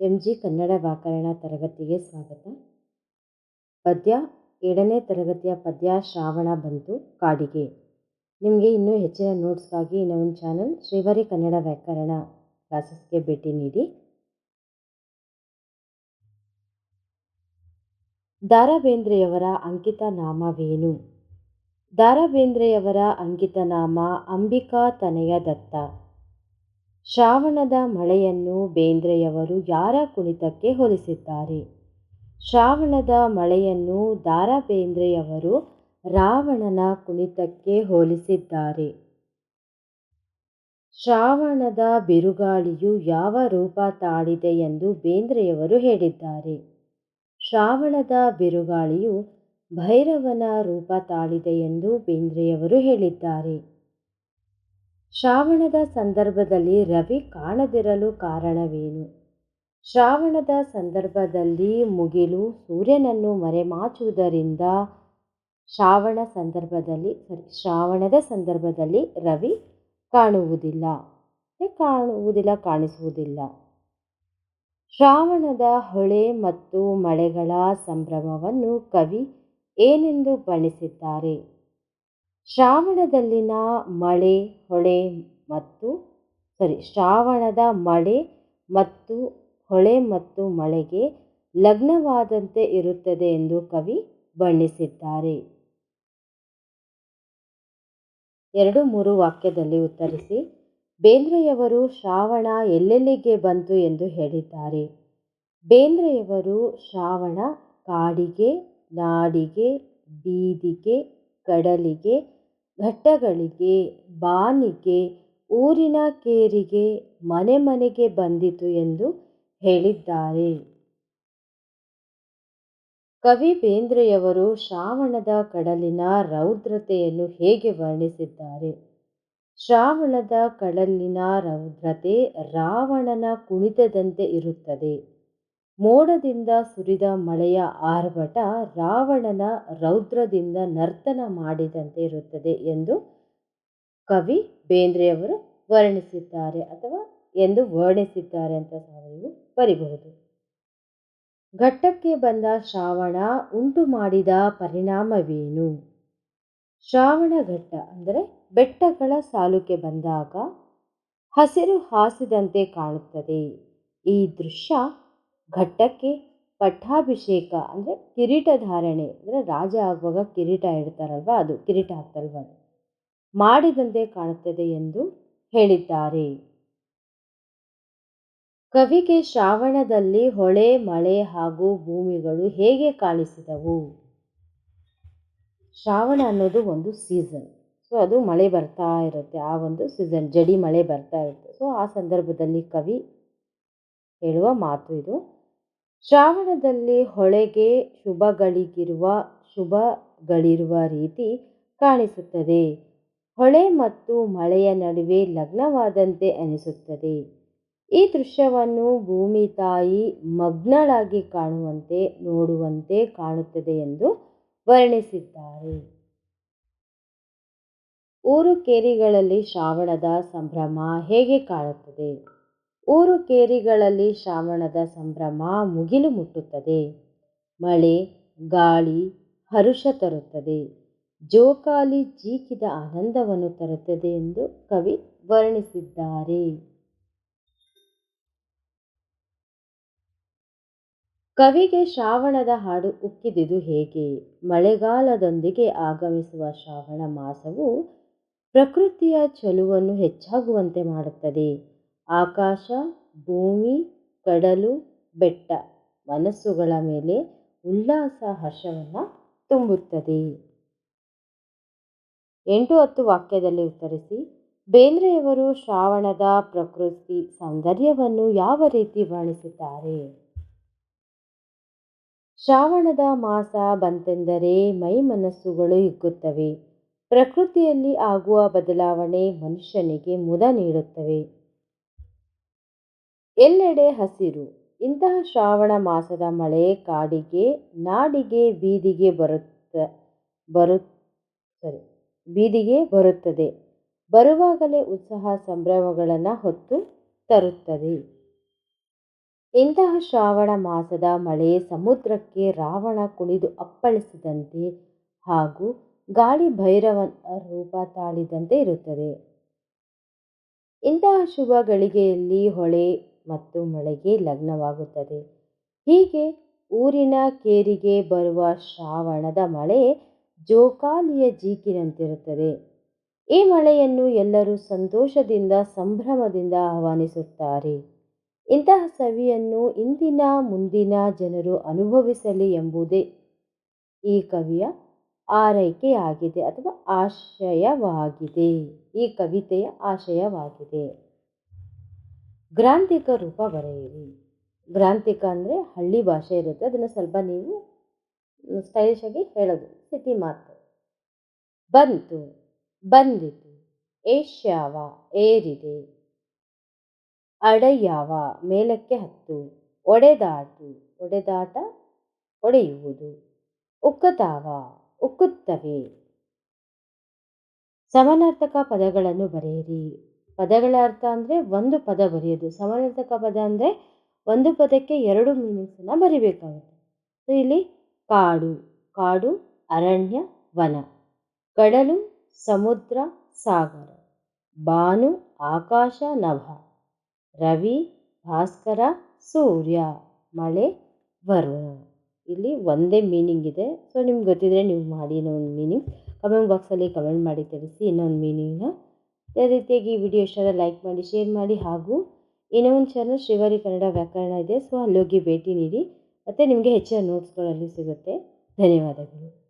M G Kannada ವ್ಯಾಕರಣ ತರಗತಿಗೆ ಸ್ವಾಗತ. ಪದ್ಯ ಎರಡನೇ ತರಗತಿಯ ಪದ್ಯ ಶ್ರಾವಣ ಬಂತು ಕಾಡಿಗೆ. ನಿಮಗೆ ಇನ್ನೂ ಹೆಚ್ಚಿನ ನೋಟ್ಸ್ಗಾಗಿ ನಮ್ಮ ಚಾನಲ್ ಶ್ರೀವರಿ ಕನ್ನಡ ವ್ಯಾಕರಣ ಕ್ಲಾಸಸ್ಗೆ ಭೇಟಿ ನೀಡಿ. ದಾರಾಬೇಂದ್ರೆಯವರ ಅಂಕಿತ ನಾಮವೇನು? ದಾರಾಬೇಂದ್ರೆಯವರ ಅಂಕಿತ ನಾಮ ಅಂಬಿಕಾ ತನಯ ದತ್ತ. ಶ್ರಾವಣದ ಮಳೆಯನ್ನು ಬೇಂದ್ರೆಯವರು ಯಾರ ಕುಣಿತಕ್ಕೆ ಹೋಲಿಸಿದ್ದಾರೆ? ಶ್ರಾವಣದ ಮಳೆಯನ್ನು ದಾರಾ ಬೇಂದ್ರೆಯವರು ರಾವಣನ ಕುಣಿತಕ್ಕೆ ಹೋಲಿಸಿದ್ದಾರೆ. ಶ್ರಾವಣದ ಬಿರುಗಾಳಿಯು ಯಾವ ರೂಪ ತಾಳಿದೆ ಎಂದು ಬೇಂದ್ರೆಯವರು ಹೇಳಿದ್ದಾರೆ. ಶ್ರಾವಣದ ಬಿರುಗಾಳಿಯು ಭೈರವನ ರೂಪ ತಾಳಿದೆ ಎಂದು ಬೇಂದ್ರೆಯವರು ಹೇಳಿದ್ದಾರೆ. ಶ್ರಾವಣದ ಸಂದರ್ಭದಲ್ಲಿ ರವಿ ಕಾಣದಿರಲು ಕಾರಣವೇನು? ಶ್ರಾವಣದ ಸಂದರ್ಭದಲ್ಲಿ ಮುಗಿಲು ಸೂರ್ಯನನ್ನು ಮರೆಮಾಚುವುದರಿಂದ ಶ್ರಾವಣ ಸಂದರ್ಭದಲ್ಲಿ ಶ್ರಾವಣದ ಸಂದರ್ಭದಲ್ಲಿ ರವಿ ಕಾಣುವುದಿಲ್ಲ. ಕಾಣುವುದಿಲ್ಲ, ಕಾಣಿಸುವುದಿಲ್ಲ. ಶ್ರಾವಣದ ಹೊಳೆ ಮತ್ತು ಮಳೆಗಳ ಸಂಭ್ರಮವನ್ನು ಕವಿ ಏನೆಂದು ಬಣ್ಣಿಸಿದ್ದಾರೆ? ಶ್ರಾವಣದಲ್ಲಿನ ಮಳೆ, ಹೊಳೆ ಮತ್ತು ಸಾರಿ ಶ್ರಾವಣದ ಮಳೆ ಮತ್ತು ಹೊಳೆ ಮತ್ತು ಮಳೆಗೆ ಲಗ್ನವಾದಂತೆ ಇರುತ್ತದೆ ಎಂದು ಕವಿ ಬಣ್ಣಿಸಿದ್ದಾರೆ. ಎರಡು ಮೂರು ವಾಕ್ಯದಲ್ಲಿ ಉತ್ತರಿಸಿ, ಬೇಂದ್ರೆಯವರು ಶ್ರಾವಣ ಎಲ್ಲೆಲ್ಲಿಗೆ ಬಂತು ಎಂದು ಹೇಳಿದ್ದಾರೆ. ಬೇಂದ್ರೆಯವರು ಶ್ರಾವಣ ಕಾಡಿಗೆ, ನಾಡಿಗೆ, ಬೀದಿಗೆ, ಕಡಲಿಗೆ ಘಟ್ಟಗಳಿಗೆ, ಬಾನಿಗೆ, ಊರಿನ ಕೇರಿಗೆ, ಮನೆ ಮನೆಗೆ ಬಂದಿತು ಎಂದು ಹೇಳಿದ್ದಾರೆ. ಕವಿ ಬೇಂದ್ರೆಯವರು ಶ್ರಾವಣದ ಕಡಲಿನ ರೌದ್ರತೆಯನ್ನು ಹೇಗೆ ವರ್ಣಿಸಿದ್ದಾರೆ? ಶ್ರಾವಣದ ಕಡಲಿನ ರೌದ್ರತೆ ರಾವಣನ ಕುಣಿತದಂತೆ ಇರುತ್ತದೆ. ಮೋಡದಿಂದ ಸುರಿದ ಮಳೆಯ ಆರ್ಭಟ ರಾವಣನ ರೌದ್ರದಿಂದ ನರ್ತನ ಮಾಡಿದಂತೆ ಇರುತ್ತದೆ ಎಂದು ಕವಿ ಬೇಂದ್ರೆಯವರು ವರ್ಣಿಸಿದ್ದಾರೆ ಅಥವಾ ಎಂದು ವರ್ಣಿಸಿದ್ದಾರೆ ಅಂತ ಸಹ ನೀವು ಬರಿಬಹುದು. ಘಟ್ಟಕ್ಕೆ ಬಂದ ಶ್ರಾವಣ ಉಂಟು ಮಾಡಿದ ಪರಿಣಾಮವೇನು? ಶ್ರಾವಣ ಘಟ್ಟ ಅಂದರೆ ಬೆಟ್ಟಗಳ ಸಾಲುಕ್ಕೆ ಬಂದಾಗ ಹಸಿರು ಹಾಸಿದಂತೆ ಕಾಣುತ್ತದೆ. ಈ ದೃಶ್ಯ ಘಟ್ಟಕ್ಕೆ ಪಟ್ಟಾಭಿಷೇಕ ಅಂದರೆ ಕಿರೀಟ ಧಾರಣೆ, ಅಂದರೆ ರಾಜ ಆಗುವಾಗ ಕಿರೀಟ ಇಡ್ತಾರಲ್ವ, ಅದು ಕಿರೀಟ ಹಾಕ್ತಲ್ವ ಅದು. ಮಾಡಿದಂತೆ ಕಾಣುತ್ತದೆ ಎಂದು ಹೇಳಿದ್ದಾರೆ. ಕವಿಗೆ ಶ್ರಾವಣದಲ್ಲಿ ಹೊಳೆ, ಮಳೆ ಹಾಗೂ ಭೂಮಿಗಳು ಹೇಗೆ ಕಾಣಿಸಿದವು? ಶ್ರಾವಣ ಅನ್ನೋದು ಒಂದು ಸೀಸನ್ ಸೊ ಅದು ಮಳೆ ಬರ್ತಾ ಇರುತ್ತೆ, ಆ ಒಂದು ಸೀಸನ್ ಜಡಿ ಮಳೆ ಬರ್ತಾ ಇರುತ್ತೆ. ಸೊ ಆ ಸಂದರ್ಭದಲ್ಲಿ ಕವಿ ಹೇಳುವ ಮಾತು ಇದು. ಶ್ರಾವಣದಲ್ಲಿ ಹೊಳೆಗೆ ಶುಭಗಳಿಗಿರುವ ಶುಭಗಳಿರುವ ರೀತಿ ಕಾಣಿಸುತ್ತದೆ. ಹೊಳೆ ಮತ್ತು ಮಳೆಯ ನಡುವೆ ಲಗ್ನವಾದಂತೆ ಅನಿಸುತ್ತದೆ. ಈ ದೃಶ್ಯವನ್ನು ಭೂಮಿ ತಾಯಿ ಮಗ್ನಳಾಗಿ ಕಾಣುವಂತೆ, ನೋಡುವಂತೆ ಕಾಣುತ್ತದೆ ಎಂದು ವರ್ಣಿಸಿದ್ದಾರೆ. ಊರು ಕೇರಿಗಳಲ್ಲಿ ಶ್ರಾವಣದ ಸಂಭ್ರಮ ಹೇಗೆ ಕಾಣುತ್ತದೆ? ಊರು ಕೇರಿಗಳಲ್ಲಿ ಶ್ರಾವಣದ ಸಂಭ್ರಮ ಮುಗಿಲು ಮುಟ್ಟುತ್ತದೆ. ಮಳೆ, ಗಾಳಿ, ಹರುಷ ತರುತ್ತದೆ. ಜೋಕಾಲಿ ಜೀಕಿದ ಆನಂದವನ್ನು ತರುತ್ತದೆ ಎಂದು ಕವಿ ವರ್ಣಿಸಿದ್ದಾರೆ. ಕವಿಗೆ ಶ್ರಾವಣದ ಹಾಡು ಉಕ್ಕಿದಿದು ಹೇಗೆ? ಮಳೆಗಾಲದೊಂದಿಗೆ ಆಗಮಿಸುವ ಶ್ರಾವಣ ಮಾಸವು ಪ್ರಕೃತಿಯ ಚಲುವನ್ನು ಹೆಚ್ಚಾಗುವಂತೆ ಮಾಡುತ್ತದೆ. ಆಕಾಶ, ಭೂಮಿ, ಕಡಲು, ಬೆಟ್ಟ ಮನಸ್ಸುಗಳ ಮೇಲೆ ಉಲ್ಲಾಸ, ಹರ್ಷವನ್ನು ತುಂಬುತ್ತದೆ. ಎಂಟು ಹತ್ತು ವಾಕ್ಯದಲ್ಲಿ ಉತ್ತರಿಸಿ, ಬೇಂದ್ರೆಯವರು ಶ್ರಾವಣದ ಪ್ರಕೃತಿ ಸೌಂದರ್ಯವನ್ನು ಯಾವ ರೀತಿ ವರ್ಣಿಸುತ್ತಾರೆ ಶ್ರಾವಣದ ಮಾಸ ಬಂತೆಂದರೆ ಮೈ ಮನಸ್ಸುಗಳು ಹಿಗ್ಗುತ್ತವೆ. ಪ್ರಕೃತಿಯಲ್ಲಿ ಆಗುವ ಬದಲಾವಣೆ ಮನುಷ್ಯನಿಗೆ ಮುದ ನೀಡುತ್ತವೆ. ಎಲ್ಲೆಡೆ ಹಸಿರು. ಇಂತಹ ಶ್ರಾವಣ ಮಾಸದ ಮಳೆ ಕಾಡಿಗೆ, ನಾಡಿಗೆ ಬೀದಿಗೆ ಬರುತ್ತ ಬರು ಸರಿ ಬೀದಿಗೆ ಬರುತ್ತದೆ. ಬರುವಾಗಲೇ ಉತ್ಸಾಹ ಸಂಭ್ರಮಗಳನ್ನು ಹೊತ್ತು ತರುತ್ತದೆ. ಇಂತಹ ಶ್ರಾವಣ ಮಾಸದ ಮಳೆ ಸಮುದ್ರಕ್ಕೆ ರಾವಣ ಕುಣಿದು ಅಪ್ಪಳಿಸಿದಂತೆ ಹಾಗೂ ಗಾಳಿ ಭೈರವ ರೂಪ ತಾಳಿದಂತೆ ಇರುತ್ತದೆ. ಇಂತಹ ಶುಭ ಗಳಿಗೆಯಲ್ಲಿ ಹೊಳೆ ಮತ್ತು ಮಳೆಗೆ ಲಗ್ನವಾಗುತ್ತದೆ. ಹೀಗೆ ಊರಿನ ಕೇರಿಗೆ ಬರುವ ಶ್ರಾವಣದ ಮಳೆ ಜೋಕಾಲಿಯ ಜೀಕಿನಂತಿರುತ್ತದೆ. ಈ ಮಳೆಯನ್ನು ಎಲ್ಲರೂ ಸಂತೋಷದಿಂದ, ಸಂಭ್ರಮದಿಂದ ಆಹ್ವಾನಿಸುತ್ತಾರೆ. ಇಂತಹ ಸವಿಯನ್ನು ಇಂದಿನ ಮುಂದಿನ ಜನರು ಅನುಭವಿಸಲಿ ಎಂಬುದೇ ಈ ಕವಿಯ ಆರೈಕೆಯಾಗಿದೆ ಅಥವಾ ಆಶಯವಾಗಿದೆ. ಈ ಕವಿತೆಯ ಆಶಯವಾಗಿದೆ. ಗ್ರಾಂಥಿಕ ರೂಪ ಬರೆಯಿರಿ. ಗ್ರಾಂಥಿಕ ಅಂದರೆ ಹಳ್ಳಿ ಭಾಷೆ ಇರುತ್ತೆ. ಅದನ್ನು ಸ್ವಲ್ಪ ನೀವು ಸ್ಟೈಲಿಶ್ ಆಗಿ ಹೇಳೋದು. ಸಿಟಿ ಮಾತು. ಬಂತು. ಬಂದಿತು. ಏಷ್ಯಾವ, ಏರಿದೆ. ಅಡೆಯಾವ, ಮೇಲಕ್ಕೆ ಹತ್ತು. ಒಡೆದಾಟು. ಒಡೆದಾಟ, ಒಡೆಯುವುದು. ಉಕ್ಕತಾವ, ಉಕ್ಕುತ್ತವೆ. ಸಮನಾರ್ಥಕ ಪದಗಳನ್ನು ಬರೆಯಿರಿ. ಪದಗಳ ಅರ್ಥ ಅಂದರೆ ಒಂದು ಪದ ಬರೆಯೋದು. ಸಮಾನಾರ್ಥಕ ಪದ ಅಂದರೆ ಒಂದು ಪದಕ್ಕೆ ಎರಡು ಮೀನಿಂಗ್ಸನ್ನು ಬರಿಬೇಕಾಗುತ್ತೆ. ಸೊ ಇಲ್ಲಿ ಕಾಡು ಕಾಡು, ಅರಣ್ಯ, ವನ, ಕಡಲು, ಸಮುದ್ರ, ಸಾಗರ, ಬಾನು, ಆಕಾಶ, ನಭ, ರವಿ, ಭಾಸ್ಕರ, ಸೂರ್ಯ, ಮಳೆ, ವರುಣ. ಇಲ್ಲಿ ಒಂದೇ ಮೀನಿಂಗ್ ಇದೆ. ಸೊ ನಿಮ್ಗೆ ಗೊತ್ತಿದ್ರೆ ನೀವು ಮಾಡಿ ಇನ್ನೊಂದು ಮೀನಿಂಗ್ ಕಮೆಂಟ್ ಬಾಕ್ಸಲ್ಲಿ ಕಮೆಂಟ್ ಮಾಡಿ ತಿಳಿಸಿ ಇನ್ನೊಂದು ಮೀನಿಂಗ್ನ ಅದೇ ರೀತಿಯಾಗಿ ಈ ವಿಡಿಯೋ ಇಷ್ಟ ಲೈಕ್ ಮಾಡಿ ಶೇರ್ ಮಾಡಿ ಹಾಗೂ ಇನ್ನೊಂದು ಚಾನಲ್ ಶ್ರೀವಾರಿ ಕನ್ನಡ ವ್ಯಾಕರಣ ಇದೆ. ಸೊ ಅಲ್ಲೋಗಿ ಭೇಟಿ ನೀಡಿ, ಮತ್ತು ನಿಮಗೆ ಹೆಚ್ಚಿನ ನೋಟ್ಸ್ಗಳಲ್ಲಿ ಸಿಗುತ್ತೆ. ಧನ್ಯವಾದಗಳು.